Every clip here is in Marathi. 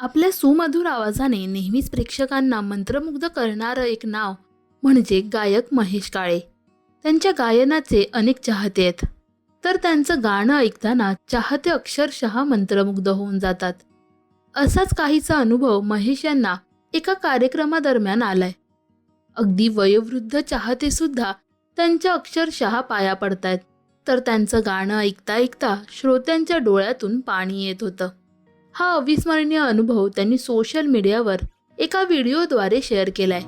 आपल्या सुमधुर आवाजाने नेहमीच प्रेक्षकांना मंत्रमुग्ध करणारं एक नाव म्हणजे गायक महेश काळे. त्यांच्या गायनाचे अनेक चाहते आहेत. तर त्यांचं गाणं ऐकताना चाहते अक्षरशः मंत्रमुग्ध होऊन जातात. असाच काहीचा अनुभव महेश यांना एका कार्यक्रमादरम्यान आलाय. अगदी वयोवृद्ध चाहते सुद्धा त्यांच्या अक्षरशः पाया पडतायत. तर त्यांचं गाणं ऐकता ऐकता श्रोत्यांच्या डोळ्यातून पाणी येत होतं. हा अविस्मरणीय अनुभव त्यांनी सोशल मीडियावर एका व्हिडिओद्वारे शेअर केलाय.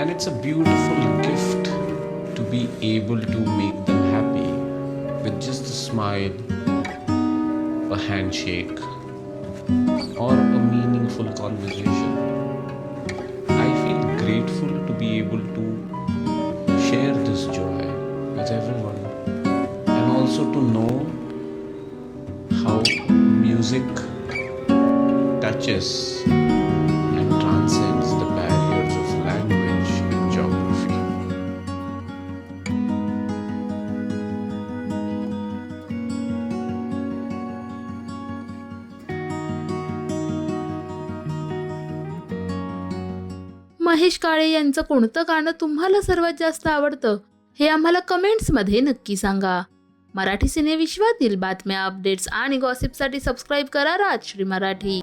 And it's a beautiful gift to be able to make with just a smile, a handshake, or a meaningful conversation. I feel grateful to be able to share this joy with everyone and also to know how music touches Mahesh Kale यांचं कोणतं गाणं तुम्हाला सर्वात जास्त आवडतं हे आम्हाला कमेंट्समध्ये नक्की सांगा. मराठी सिनेविश्वातील बातम्या अपडेट्स आणि गॉसिपसाठी सबस्क्राईब करा राजश्री मराठी.